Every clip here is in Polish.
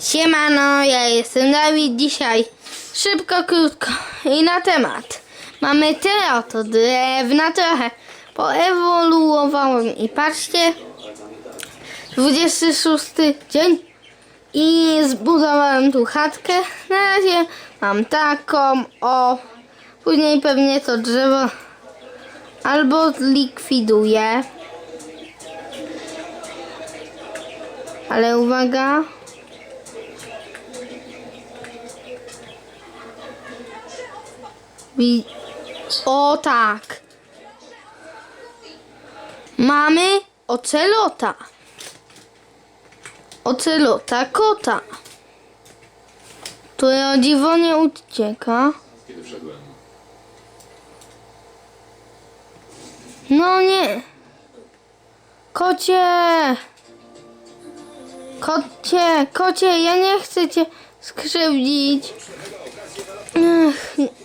Siemano, ja jestem Dawid. Dzisiaj szybko, krótko i na temat. Mamy tyle oto drewna, trochę poewoluowałem i patrzcie, 26 dzień i zbudowałem tu chatkę. Na razie mam taką, o, później pewnie to drzewo albo zlikwiduję. Ale uwaga. O tak. Mamy ocelota. Ocelota kota. Który o dziwo nie ucieka. Kiedy wszedłem, No nie. Kocie. Kocie, kocie, ja nie chcę cię skrzywdzić.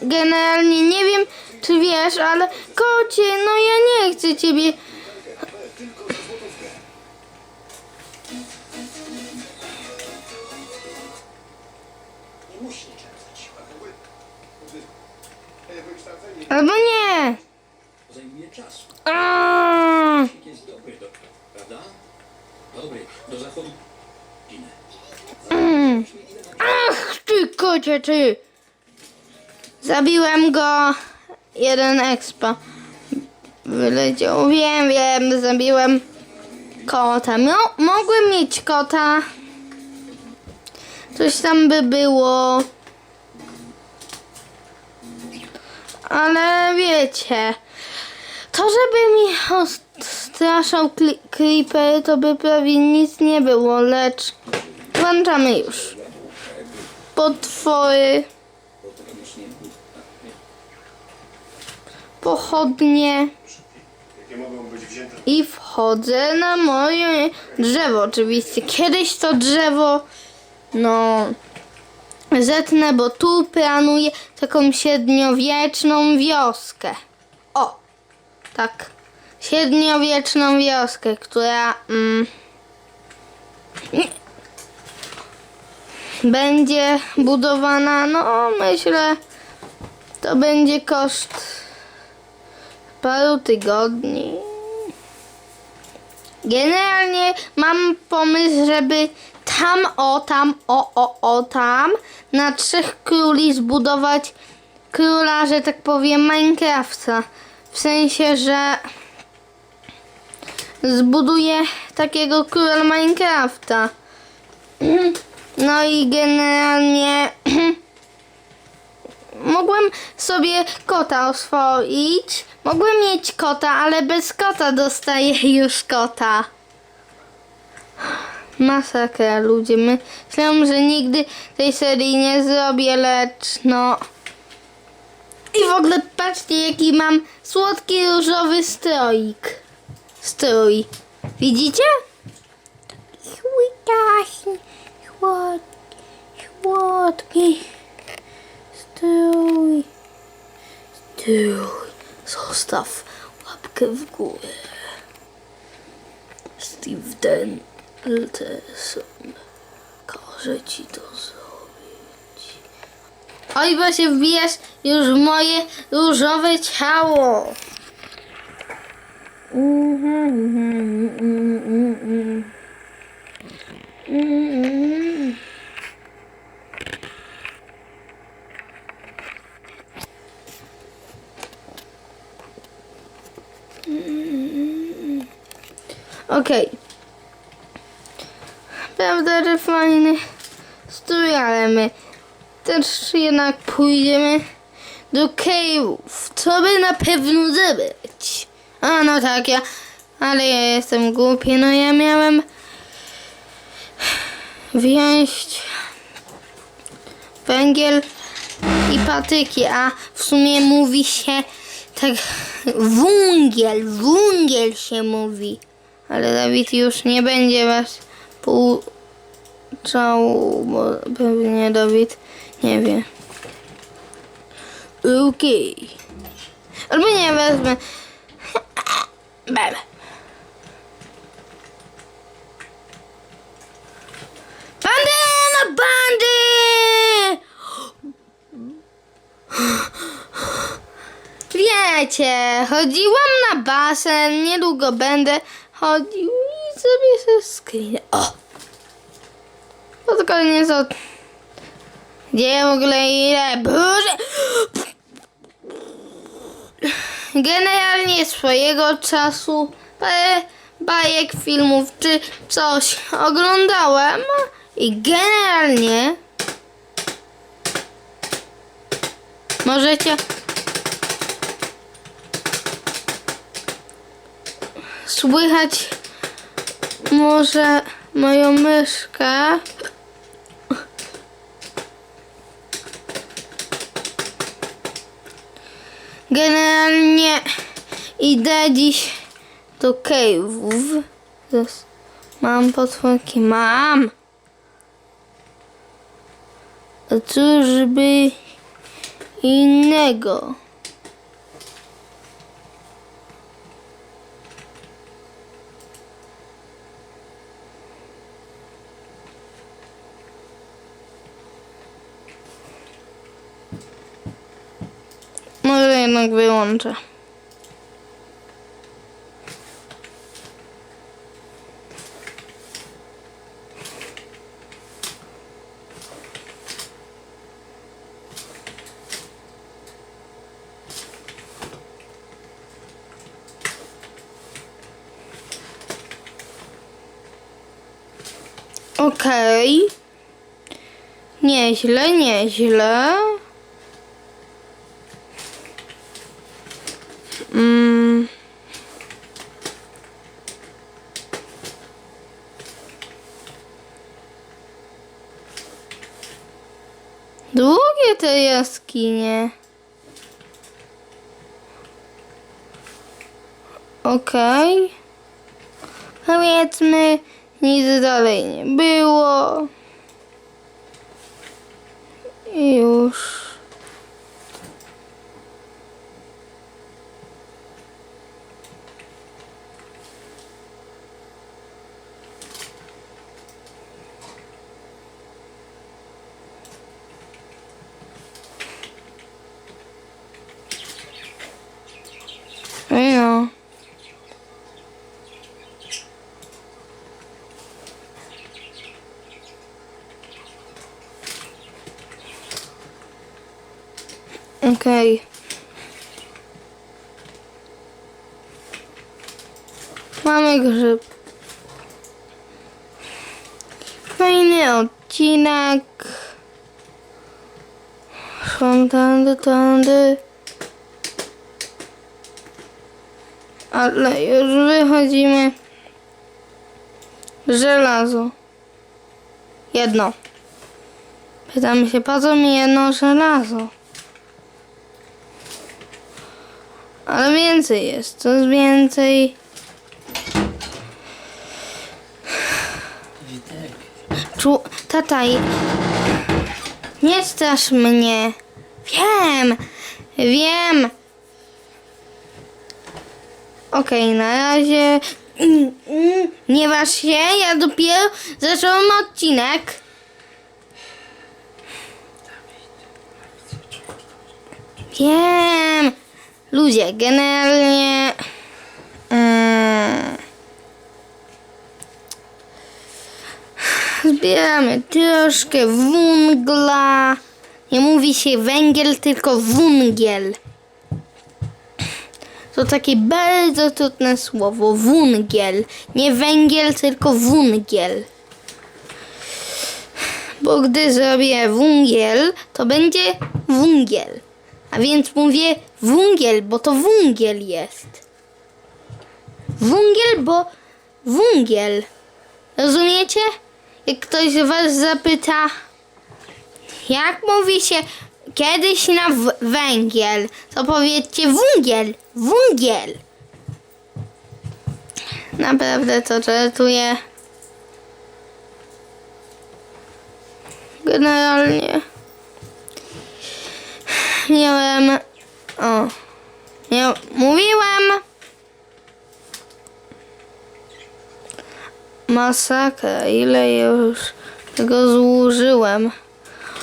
Generalnie nie wiem, czy wiesz, ale kocie, no ja nie chcę ciebie. Nie musi czekać. Albo nie. zajmuje. A, Jest dobry, do, prawda? Dobry, do zachodu. Ginę. Ach, ty kocie, ty. Zabiłem go. Jeden expa. Wyleciał. Wiem, wiem, zabiłem kota. No, mogłem mieć kota. Coś tam by było. Ale wiecie, to żeby mi straszał creeper, to by prawie nic nie było, lecz włączamy już. Potwory, pochodnie Jakie mogą być wzięte i wchodzę na moje drzewo oczywiście. Kiedyś to drzewo, no, zetnę, bo tu planuję taką średniowieczną wioskę. O, tak, średniowieczną wioskę, która mm, będzie budowana, no myślę, to będzie koszt paru tygodni. Generalnie mam pomysł, żeby tam, o, tam, o, o, o, tam na trzech króli zbudować króla, że tak powiem, Minecrafta. W sensie, że zbuduję takiego króla Minecrafta. No i generalnie mogłem sobie kota oswoić. Mogłem mieć kota, ale bez kota dostaję już kota. Masakra ludzie. Myślałem, że nigdy tej serii nie zrobię, lecz no. I w ogóle patrzcie jaki mam słodki różowy stroik. Strój. Widzicie? Słodki, słodki, słodki. Strój. Strój. Zostaw łapkę w górę. Steve Dentelson każe ci to zrobić. Oj, bo się wbijasz już w moje różowe ciało. Mhm, mhm, mhm, mhm. Okej. Prawda, że fajny strój, ale my też jednak pójdziemy do cave'ów. Co by na pewno zebrać? A no tak, ja, ale ja jestem głupi, no ja miałem wziąć węgiel i patyki, a w sumie mówi się tak wungiel, wungiel się mówi ale Dawid już nie będzie was pouczał, bo pewnie Dawid nie wie. Okej. Okay. Albo nie wezmę. Bebe. Bandy na bandy! Wiecie, chodziłam na basen, niedługo będę chodził i sobie ze screen. O! Pod koniec od... Gdzie w ogóle ile? Boże! Generalnie swojego czasu parę bajek, filmów czy coś oglądałem i generalnie możecie słychać może moją myszkę. Generalnie idę dziś do cave'ów. Mam potworki, mam. A cóż by innego? Może jednak wyłączę. Okej. Nieźle, nieźle. Mm. Długie te jaskinie. Okej. Powiedzmy, nic dalej nie było. I już. No. Okej. Mamy grzyb. Fajny odcinek. Szłam tędy, tędy. Ale już wychodzimy. Żelazo. Jedno. Pytamy się, po co mi jedno żelazo? Ale więcej jest, coraz więcej. Czu, tataj, nie strasz mnie. Wiem, wiem. Okej, na razie. Nie waż się, ja dopiero zacząłem odcinek. Wiem. Ludzie, generalnie. Mm, zbieramy troszkę wungla. Nie mówi się węgiel, tylko wungiel. To takie bardzo trudne słowo. Wungiel. Nie węgiel, tylko wungiel. Bo gdy zrobię wungiel, to będzie wungiel. A więc mówię wungiel, bo to wungiel jest. Wungiel, bo wungiel. Rozumiecie? Jak ktoś was zapyta, jak mówi się kiedyś na węgiel, to powiedzcie wungiel, wungiel. Naprawdę to żartuję. Generalnie miałem. O. Miał, mówiłem. Masakra, ile już tego złożyłem.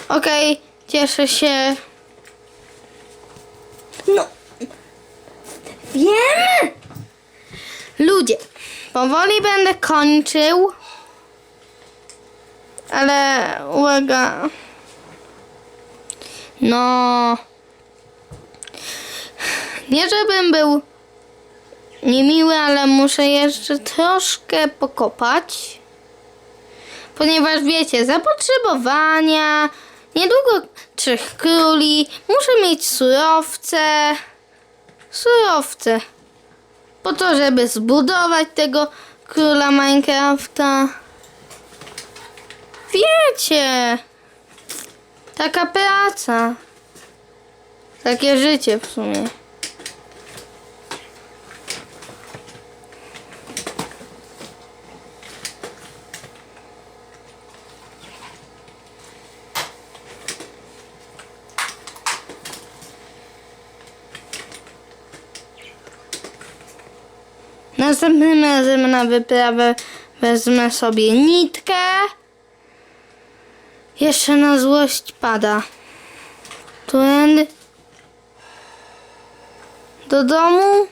Okej, cieszę się. No. Wiem! Ludzie, powoli będę kończył. Ale uwaga. No. Nie żebym był niemiły, ale muszę jeszcze troszkę pokopać. Ponieważ wiecie, zapotrzebowania, niedługo trzech króli, muszę mieć surowce. Surowce. Po to, żeby zbudować tego króla Minecrafta. Wiecie. Taka praca. Takie życie w sumie. Następnym razem na wyprawę wezmę sobie nitkę. Jeszcze na złość pada. Tuędy. Do domu.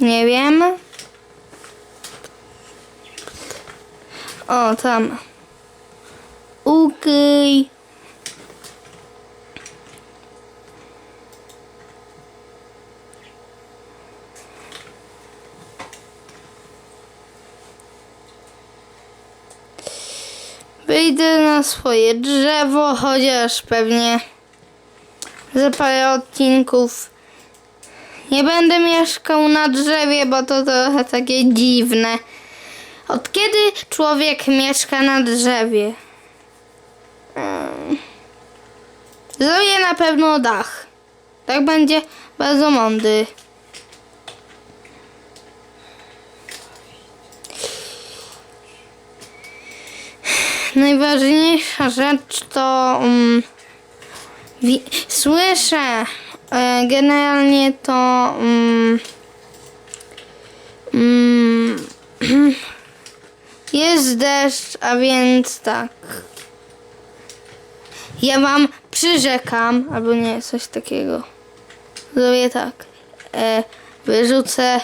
Nie wiem. O, tam. Ukryj. Wyjdę na swoje drzewo, chociaż pewnie za parę odcinków nie będę mieszkał na drzewie, bo to trochę takie dziwne. Od kiedy człowiek mieszka na drzewie? Zrobię na pewno dach. Tak będzie bardzo mądry. Najważniejsza rzecz to um, słyszę e, generalnie to um, mm, jest deszcz, a więc tak. Ja wam przyrzekam, albo nie, coś takiego. Zrobię tak. E, wyrzucę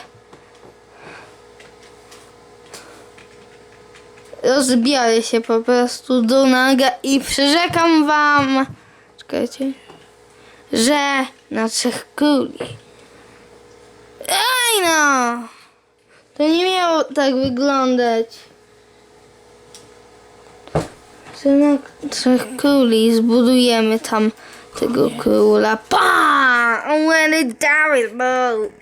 rozbiorę się po prostu do naga i przyrzekam wam, czekajcie, że na trzech króli. Ej no! To nie miało tak wyglądać. Że na trzech króli zbudujemy tam tego króla. Pa! I'm gonna die, bro.